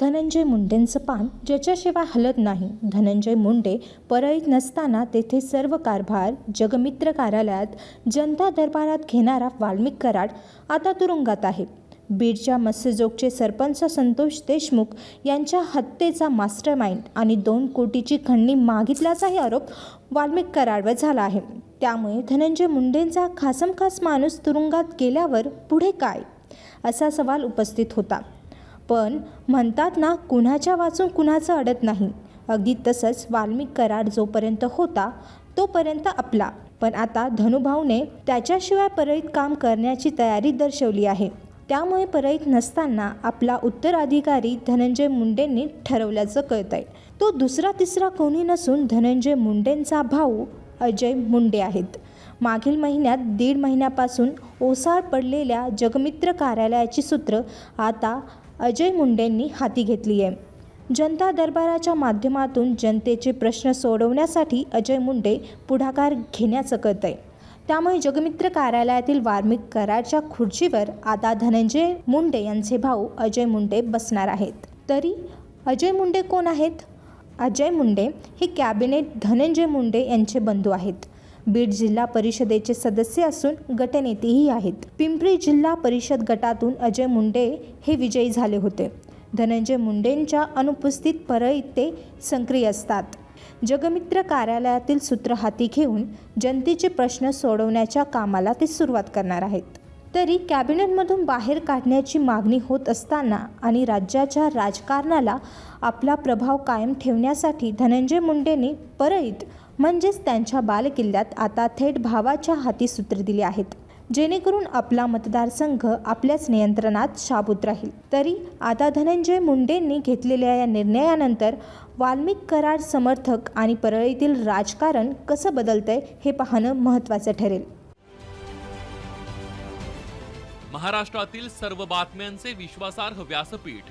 धनंजय मुंडेंचं पान ज्याच्याशिवाय हलत नाही. धनंजय मुंडे परळीत नसताना तेथे सर्व कारभार जगमित्र कार्यालयात जनता दरबारात घेणारा वाल्मिक कराड आता तुरुंगात आहे. बीडच्या मत्स्यजोगचे सरपंच संतोष देशमुख यांच्या हत्येचा मास्टर माइंड आणि दोन कोटीची खंडणी मागितल्याचाही आरोप वाल्मिक कराडवर झाला आहे. त्यामुळे धनंजय मुंडेंचा खासमखास माणूस तुरुंगात गेल्यावर पुढे काय? असा सवाल उपस्थित होता. पण म्हणतात ना कुणाच्या वाचून कुणाचं अडत नाही. अगदी तसंच वाल्मिक करार जोपर्यंत होता तोपर्यंत आपला. पण आता धनुभाऊने त्याच्याशिवाय परळीत काम करण्याची तयारी दर्शवली आहे. त्यामुळे परळीत नसताना आपला उत्तराधिकारी धनंजय मुंडेंनी ठरवल्याचं कळतंय. तो दुसरा तिसरा कोणी नसून धनंजय मुंडेंचा भाऊ अजय मुंडे आहेत. मागील महिन्यात दीड महिन्यापासून ओसाळ पडलेल्या जगमित्र कार्यालयाची सूत्र आता अजय मुंडेंनी हाती घेतली आहे. जनता दरबाराच्या माध्यमातून जनतेचे प्रश्न सोडवण्यासाठी अजय मुंडे पुढाकार घेण्याचं करत आहे त्यामुळे जगमित्र कार्यालयातील वार्मिक कराडच्या खुर्चीवर आता धनंजय मुंडे यांचे भाऊ अजय मुंडे बसणार आहेत. तरी अजय मुंडे कोण आहेत? अजय मुंडे हे कॅबिनेट धनंजय मुंडे यांचे बंधू आहेत. बीड जिल्हा परिषदेचे सदस्य असून गटनेतेही आहेत. पिंपरी जिल्हा परिषद गटातून अजय मुंडे हे विजयी झाले होते. धनंजय मुंडेंच्या अनुपस्थित परळीत ते सक्रिय असतात. जगमित्र कार्यालयातील सूत्र हाती घेऊन जनतेचे प्रश्न सोडवण्याच्या कामाला ते सुरुवात करणार आहेत. तरी कॅबिनेटमधून बाहेर काढण्याची मागणी होत असताना आणि राज्याच्या राजकारणाला आपला प्रभाव कायम ठेवण्यासाठी धनंजय मुंडेंनी परळीत म्हणजेच त्यांच्या बालकिल्ल्यात आता थेट भावाच्या हाती सूत्र दिले आहेत. जेणेकरून आपला मतदारसंघ आपल्याच नियंत्रणात शाबूत राहील. तरी आता धनंजय मुंडेंनी घेतलेल्या या निर्णयानंतर वाल्मिक करार समर्थक आणि परळीतील राजकारण कसं बदलतंय हे पाहणं महत्त्वाचं ठरेल. महाराष्ट्रातील सर्व बातम्यांचे विश्वासार्ह व्यासपीठ